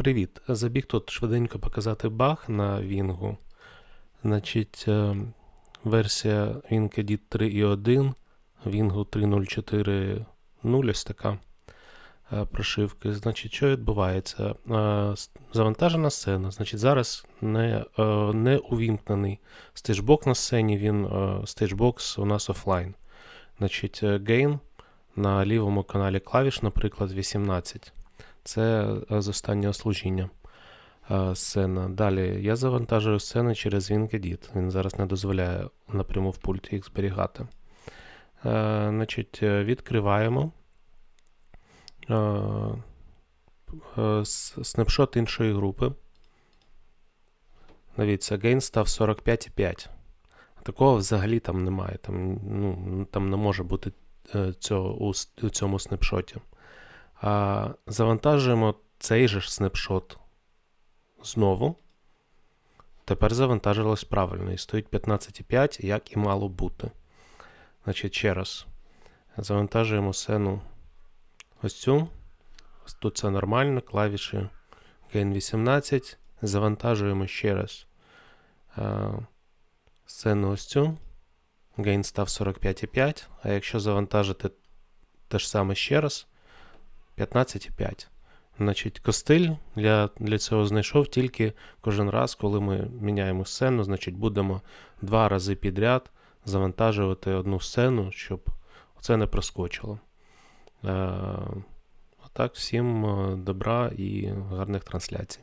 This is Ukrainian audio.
Привіт. Забіг тут швиденько показати баг на Вінгу. Значить, е, версія WinKedit 3.1, Вінгу 3.0.4.0, ось така е, прошивки. Значить, що відбувається? Е, Завантажена сцена. Значить, зараз не, не увімкнений стейджбокс на сцені, він стейджбокс у нас офлайн. Значить, gain на лівому каналі клавіш, наприклад, 18. Це е, з останнього служіння е, сцена. Далі я завантажую сцени через WinKedit. Він зараз не дозволяє напряму в пульті їх зберігати. Е, Значить, відкриваємо снапшот іншої групи. Дивіться, gain став 45,5. Такого взагалі там немає. Там, ну, там не може бути цього у цьому снапшоті. Завантажуємо цей же снапшот знову. Тепер завантажилось правильно і стоїть 15,5, як і мало бути. Значить, ще раз. Завантажуємо сцену ось цю. Тут це нормально, клавіші Gain 18. Завантажуємо ще раз сцену ось цю. Gain став 45,5. А якщо завантажити те ж саме ще раз, 15,5. Значить, костиль для, для цього знайшов тільки кожен раз, коли ми міняємо сцену, значить, будемо два рази підряд завантажувати одну сцену, щоб це не проскочило. Е, отак, всім е, добра і гарних трансляцій.